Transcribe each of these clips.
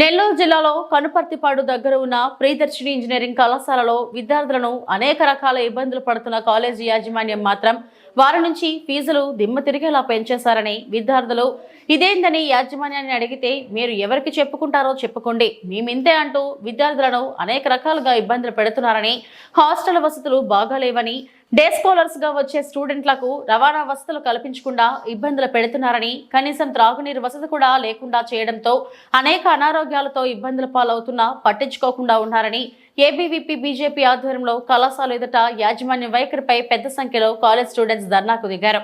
నెల్లూరు జిల్లాలో కనుపర్తిపాడు దగ్గర ఉన్న ప్రియదర్శిని ఇంజనీరింగ్ కళాశాలలో విద్యార్థులను అనేక రకాల ఇబ్బందులు పడుతున్న కాలేజీ యాజమాన్యం మాత్రం వారి నుంచి ఫీజులు దిమ్మ తిరిగేలా పెంచేశారని విద్యార్థులు. ఇదేందని యాజమాన్యాన్ని అడిగితే మీరు ఎవరికి చెప్పుకుంటారో చెప్పుకోండి. మేమింతే అంటూ విద్యార్థులను అనేక రకాలుగా ఇబ్బందులు పెడుతున్నారని హాస్టల్ వసతులు బాగాలేవని డే స్కాలర్స్గా వచ్చే స్టూడెంట్లకు రవాణా వసతులు కల్పించకుండా ఇబ్బందులు పెడుతున్నారని కనీసం త్రాగునీరు వసతి కూడా లేకుండా చేయడంతో అనేక అనారోగ్యాలతో ఇబ్బందుల పాలవుతున్నా పట్టించుకోకుండా ఉన్నారని ఏబీవీపీ బీజేపీ ఆధ్వర్యంలో కళాశాల ఎదుట యాజమాన్య వైఖరిపై పెద్ద సంఖ్యలో కాలేజ్ స్టూడెంట్స్ ధర్నాకు దిగారు.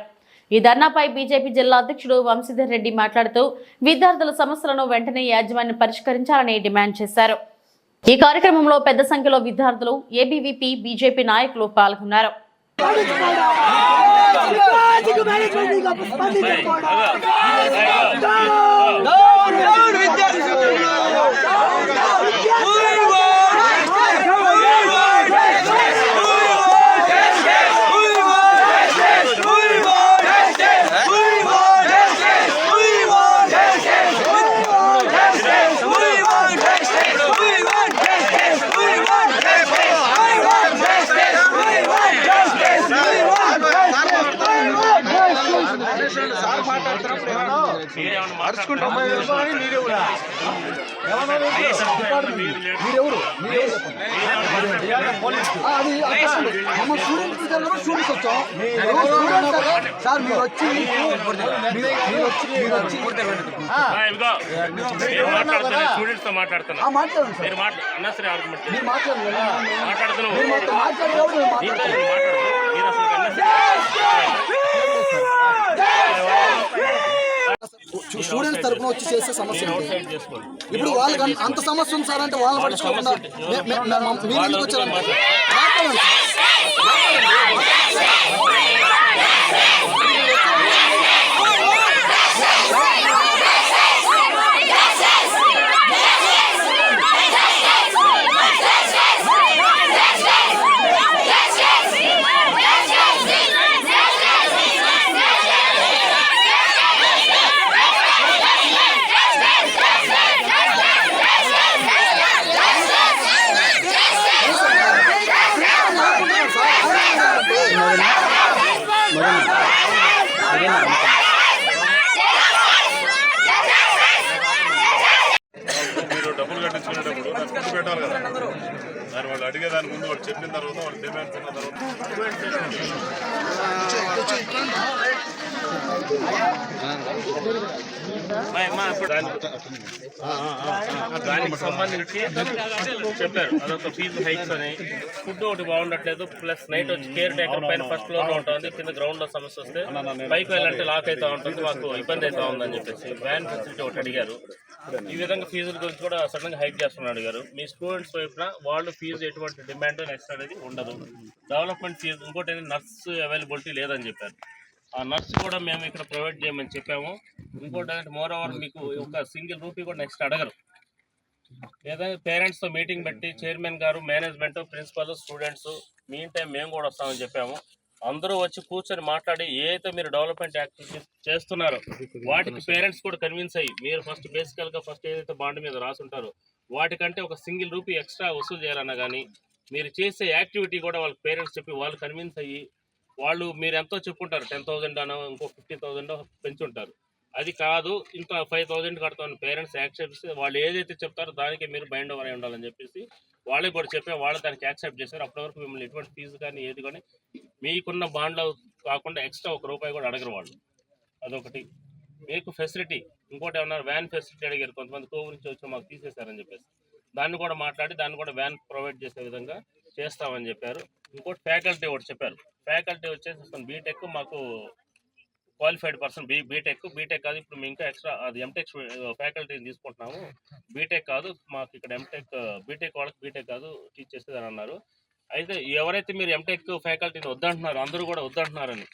ఈ ధర్నాపై బీజేపీ జిల్లా అధ్యక్షుడు వంశీధర్ రెడ్డి మాట్లాడుతూ విద్యార్థుల సమస్యలను వెంటనే యాజమాన్యం పరిష్కరించాలని డిమాండ్ చేశారు. ఈ కార్యక్రమంలో పెద్ద సంఖ్యలో విద్యార్థులు ఏబీవీపీ బీజేపీ నాయకులు పాల్గొన్నారు. విద్యార్థి సామాజిక మేనేజ్మెంట్ స్పందించకపోవడం అది అసలు మమ్మల్ని స్టూడెంట్స్ వచ్చాం సార్ మీరు వచ్చి మీరు మీరు వచ్చి మీరు వచ్చి మాట్లాడుతున్నా స్టూడెంట్స్ తరపున వచ్చి చేసే సమస్య. ఇప్పుడు వాళ్ళకి అంత సమస్య ఉంది సార్ అంటే వాళ్ళని పట్టించుకోకుండా మీరు ఎందుకు వచ్చారంటే మాట్లాడండి సార్. మీరు డబ్బులు కట్టించుకునేటప్పుడు నాకు ఫుడ్ పెట్టాలి కదా దాని వాళ్ళు అడిగే దాని ముందు వాళ్ళు చెప్పిన తర్వాత వాళ్ళు డిమాండ్స్ ఉన్న తర్వాత దాని- దానికి సంబంధించి చెప్పారు అదొక ఫీజు హైక్స్ అని ఫుడ్ ఒకటి బాగుండట్లేదు ప్లస్ నైట్ వచ్చి కేర్ టేకర్ పైన ఫస్ట్ ఫ్లోర్లో ఉంటుంది కింద గ్రౌండ్లో సమస్య వస్తే పైకి వెళ్ళాలంటే లాక్ అవుతా ఉంటుంది మాకు ఇబ్బంది అవుతా ఉందని చెప్పేసి వ్యాన్ ఫెసిలిటీ ఒకటి అడిగారు. ఈ విధంగా ఫీజుల గురించి కూడా సడన్గా హైక్ చేస్తున్నాడు అడిగారు. మీ స్టూడెంట్స్ వైపున వాళ్ళు ఫీజు ఎటువంటి డిమాండ్ నెక్స్ట్ అనేది ఉండదు. డెవలప్మెంట్ ఫీజు ఇంకోటి నర్స్ అవైలబిలిటీ లేదని చెప్పారు. ఆ నర్స్ కూడా మేము ఇక్కడ ప్రొవైడ్ చేయమని చెప్పాము. ఇంకోటి అంటే మోర్ ఓవర్ మీకు ఒక సింగిల్ రూపీ కూడా నెక్స్ట్ అడగరు. ఏదైనా పేరెంట్స్తో మీటింగ్ పెట్టి చైర్మన్ గారు management principal students mean time మేము కూడా వస్తామని చెప్పాము. అందరూ వచ్చి కూర్చొని మాట్లాడి ఏదైతే మీరు డెవలప్మెంట్ యాక్టివిటీస్ చేస్తున్నారో వాటికి పేరెంట్స్ కూడా కన్విన్స్ అయ్యి మీరు ఫస్ట్ బేసికల్గా ఫస్ట్ ఏదైతే బాండ్ మీద రాసుంటారో వాటికంటే ఒక సింగిల్ రూపీ ఎక్స్ట్రా వసూలు చేయాలన్నా కానీ మీరు చేసే యాక్టివిటీ కూడా వాళ్ళకి పేరెంట్స్ చెప్పి వాళ్ళు కన్విన్స్ అయ్యి వాళ్ళు మీరు ఎంతో చెప్పుంటారు టెన్ థౌసండ్ అనో ఇంకో ఫిఫ్టీన్ థౌసండ్ పెంచుంటారు. అది కాదు ఇంత ఫైవ్ థౌసండ్ కడతాను పేరెంట్స్ యాక్సెప్ట్ వాళ్ళు ఏదైతే చెప్తారో దానికి మీరు బైండ్ ఓవర్ అయి ఉండాలని చెప్పేసి వాళ్ళకి కూడా చెప్పే వాళ్ళు దానికి యాక్సెప్ట్ చేశారు. అప్పటి వరకు మిమ్మల్ని ఎటువంటి ఫీజు కానీ ఏది కానీ మీకున్న బాండ్లో కాకుండా ఎక్స్ట్రా ఒక రూపాయి కూడా అడగరు వాళ్ళు. అదొకటి. మీకు ఫెసిలిటీ ఇంకోటి ఏమన్నారు వ్యాన్ ఫెసిలిటీ అడిగారు కొంతమంది కోవు నుంచి వచ్చి మాకు తీసేశారని చెప్పేసి. దాన్ని కూడా మాట్లాడి దాన్ని కూడా వ్యాన్ ప్రొవైడ్ చేసే విధంగా చేస్తామని చెప్పారు. ఇంకోటి ఫ్యాకల్టీ ఒకటి చెప్పారు. ఫ్యాకల్టీ వచ్చేసి బీటెక్ మాకు qualified person B BTech BTech కాదు ఇప్పుడు మేము ఇంకా ఎక్స్ట్రా అది ఎంటెక్ ఫ్యాకల్టీని తీసుకుంటున్నాము. బీటెక్ కాదు మాకు ఇక్కడ ఎంటెక్ బీటెక్ వాళ్ళకి బీటెక్ కాదు టీచ్ చేసేదని అన్నారు. అయితే ఎవరైతే మీరు ఎంటెక్ ఫ్యాకల్టీని వద్దంటున్నారు అందరూ కూడా వద్దంటున్నారని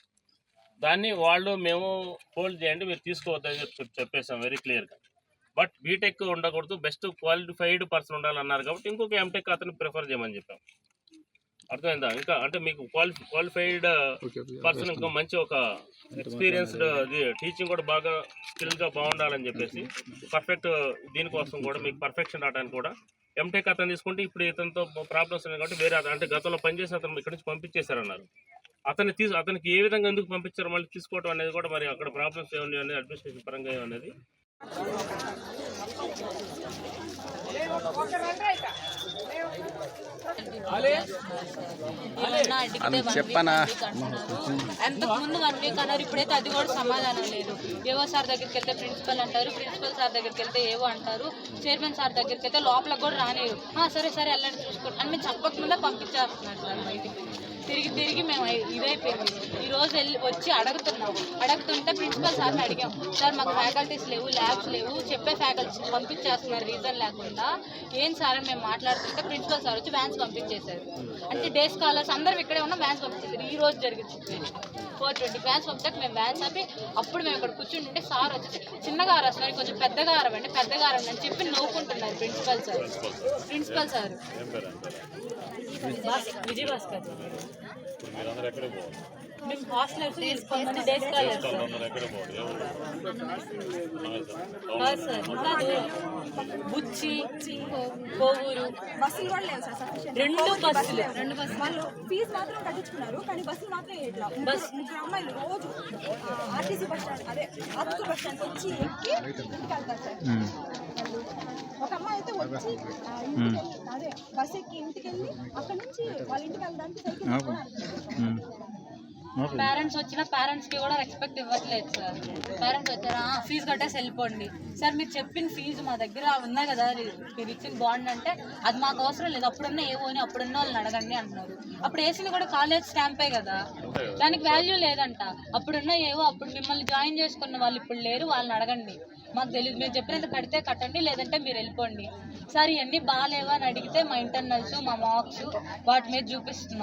దాన్ని వాళ్ళు మేము హోల్డ్ చేయండి మీరు తీసుకోవద్దని చెప్పి చెప్పేసాం వెరీ క్లియర్గా బట్ బీటెక్ ఉండకూడదు బెస్ట్ క్వాలిఫైడ్ పర్సన్ ఉండాలన్నారు కాబట్టి ఇంకొక ఎంటెక్ అతను ప్రిఫర్ చేయమని చెప్పాం. అర్థమైందా? ఇంకా అంటే మీకు క్వాలి క్వాలిఫైడ్ పర్సన్ ఇంకా మంచి ఒక ఎక్స్పీరియన్స్డ్ టీచింగ్ కూడా బాగా స్కిల్గా బాగుండాలని చెప్పేసి పర్ఫెక్ట్ దీనికోసం కూడా మీకు పర్ఫెక్షన్ రావడానికి కూడా ఎంటెక్ అతను తీసుకుంటే ఇప్పుడు ఇతనితో ప్రాబ్లమ్స్ ఉన్నాయి కాబట్టి వేరే అతను- అంటే గతంలో పనిచేసి అతను ఇక్కడి నుంచి పంపించేశారన్నారు. అతన్ని తీసు అతనికి ఏ విధంగా ఎందుకు పంపించారు మళ్ళీ తీసుకోవడం అనేది కూడా మరి అక్కడ ప్రాబ్లమ్స్ ఏమన్నాయి అనేది అడ్మినిస్ట్రేషన్ పరంగా ఏమనేది చెప్పనా? అంతకు ముందు వన్ వీక్ అన్నారు ఇప్పుడైతే అది కూడా సమాధానం లేదు. ఏవో సార్ దగ్గరికి వెళ్తే ప్రిన్సిపల్ అంటారు ప్రిన్సిపల్ సార్ దగ్గరికి వెళ్తే ఏవో అంటారు చైర్మన్ సార్ దగ్గరికి వెళ్తే లోపల కూడా రానియరు. సరే సరే వెళ్ళండి చూసుకోండి అని మేము చెప్పకముందే పంపించేస్తున్నారు సార్ బయటికి. తిరిగి తిరిగి మేము ఇదైపోయింది. ఈ రోజు వెళ్ళి వచ్చి అడుగుతున్నాం అడుగుతుంటే ప్రిన్సిపల్ సార్ని అడిగాం. సార్ మాకు ఫ్యాకల్టీస్ లేవు ల్యాబ్స్ లేవు చెప్పే ఫ్యాకల్టీస్ పంపించేస్తున్నారు రీజన్ లేకుండా. ఏం సార్ అని మేము మాట్లాడుతుంటే ప్రిన్సిపల్ సార్ వచ్చి వ్యాన్స్ పంపించేశారు. అంటే డే స్కాలర్స్ అందరం ఇక్కడే ఉన్నాం వ్యాన్స్ పంపించేశారు. ఈ రోజు జరిగింది ఫోర్ ట్వంటీ వ్యాన్స్ పంపించాక మేము వ్యాన్స్ ఆపి అప్పుడు మేము ఇక్కడ కూర్చుని ఉంటే సార్ వచ్చేసి చిన్నగా అరస్తున్నారు కొంచెం పెద్దగా అరవండి పెద్దగా అరవండి అని చెప్పి నవ్వుకుంటున్నారు principal sir. Principal sir. Vijay Bhaskar మీరందరూ ఎక్కడ పోవాలి? మేము హాస్టల్స్ తీసుకోమని డే స్కాలర్స్ సార్ అందరూ ఎక్కడ పోవాలి? ఎవరు? కాదు సార్ ఇంకా దూరం. బుచ్చి కోవూరు. బస్సులు కూడా లేవు సార్ sufficient. రెండు బస్సులు. రెండు బస్సులు. వాళ్ళు ఫీజు మాత్రం కట్టించుకున్నారు కానీ బస్సులు మాత్రం ఇట్లా బస్- ముగ్గురు అమ్మాయిలు రోజు ఆర్టీసీ బస్ స్టాండ్ అదే ఆత్కూరు బస్ స్టాండ్ వచ్చి ఎక్కి ఇంటికి వెళ్తారు సార్ వాళ్ళు. ఒక అమ్మాయి అయితే వచ్చి అదే బస్ ఎక్కి ఇంటికి వెళ్ళి అక్కడ నుంచి వాళ్ళ ఇంటికి వెళ్ళడానికి సైకిల్ పేరెంట్స్ వచ్చిన పేరెంట్స్కి కూడా రెస్పెక్ట్ ఇవ్వట్లేదు సార్ పేరెంట్స్ వచ్చారా ఫీజు కట్టేసి వెళ్ళిపోండి. సార్ మీరు చెప్పిన ఫీజు మా దగ్గర ఉన్నాయి కదా మీరు ఇచ్చిన బాండ్ అంటే అది మాకు అవసరం లేదు. అప్పుడున్న ఏవో అని అప్పుడున్న వాళ్ళని అడగండి అంటున్నారు. అప్పుడు వేసింది కూడా కాలేజ్ స్టాంపే కదా. దానికి వాల్యూ లేదంట. అప్పుడున్న ఏవో అప్పుడు మిమ్మల్ని జాయిన్ చేసుకున్న వాళ్ళు ఇప్పుడు లేరు వాళ్ళని అడగండి. మాకు తెలియదు మీరు చెప్పినంత కడితే కట్టండి లేదంటే మీరు వెళ్ళిపోండి. సార్ ఇవన్నీ బాగాలేవా అని అడిగితే మా ఇంటర్నల్స్ మా మార్క్స్ వాటి మీద చూపిస్తున్నాం